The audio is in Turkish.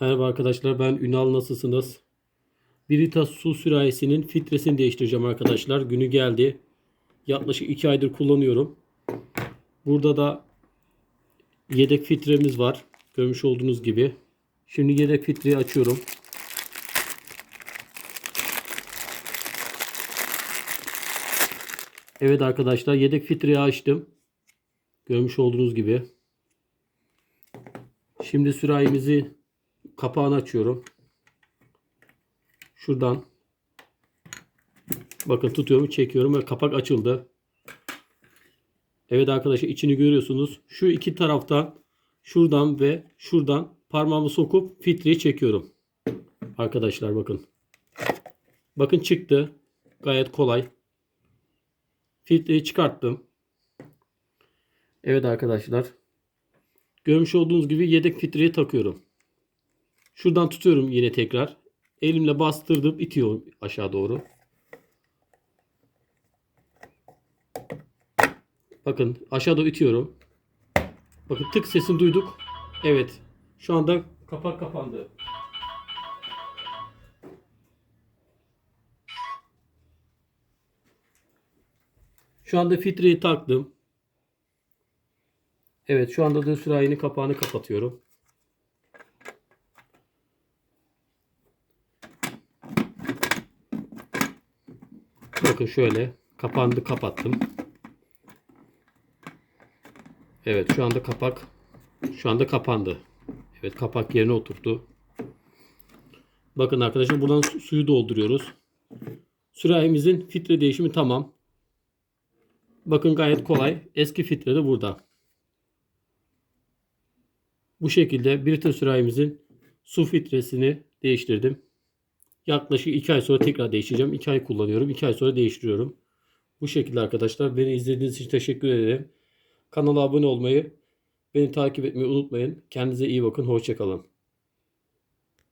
Merhaba arkadaşlar ben Ünal nasılsınız? Birita su sürahisinin filtresini değiştireceğim arkadaşlar. Günü geldi. Yaklaşık 2 aydır kullanıyorum. Burada da yedek filtremiz var. Görmüş olduğunuz gibi. Şimdi yedek filtreyi açıyorum. Evet arkadaşlar yedek filtreyi açtım. Görmüş olduğunuz gibi. Şimdi sürahimizi kapağını açıyorum. Şuradan bakın tutuyorum çekiyorum ve kapak açıldı. Evet arkadaşlar içini görüyorsunuz. Şu iki taraftan şuradan ve şuradan parmağımı sokup filtreyi çekiyorum. Arkadaşlar bakın. Bakın çıktı. Gayet kolay. Filtreyi çıkarttım. Evet arkadaşlar. Görmüş olduğunuz gibi yedek filtreyi takıyorum. Şuradan tutuyorum yine tekrar. Elimle bastırdım itiyorum aşağı doğru. Bakın aşağı doğru itiyorum. Bakın tık sesini duyduk. Evet. Şu anda kapak kapandı. Şu anda filtreyi taktım. Evet şu anda da sürahinin kapağını kapatıyorum. Bakın şöyle kapandı kapattım. Evet şu anda kapak şu anda kapandı. Evet kapak yerine oturdu. Bakın arkadaşlar buradan su- suyu dolduruyoruz. Sürahimizin filtre değişimi tamam. Bakın gayet kolay. Eski filtre de burada. Bu şekilde Brita sürahimizin su filtresini değiştirdim. Yaklaşık 2 ay sonra tekrar değiştireceğim. 2 ay kullanıyorum. 2 ay sonra değiştiriyorum. Bu şekilde arkadaşlar. Beni izlediğiniz için teşekkür ederim. Kanala abone olmayı, beni takip etmeyi unutmayın. Kendinize iyi bakın. Hoşçakalın.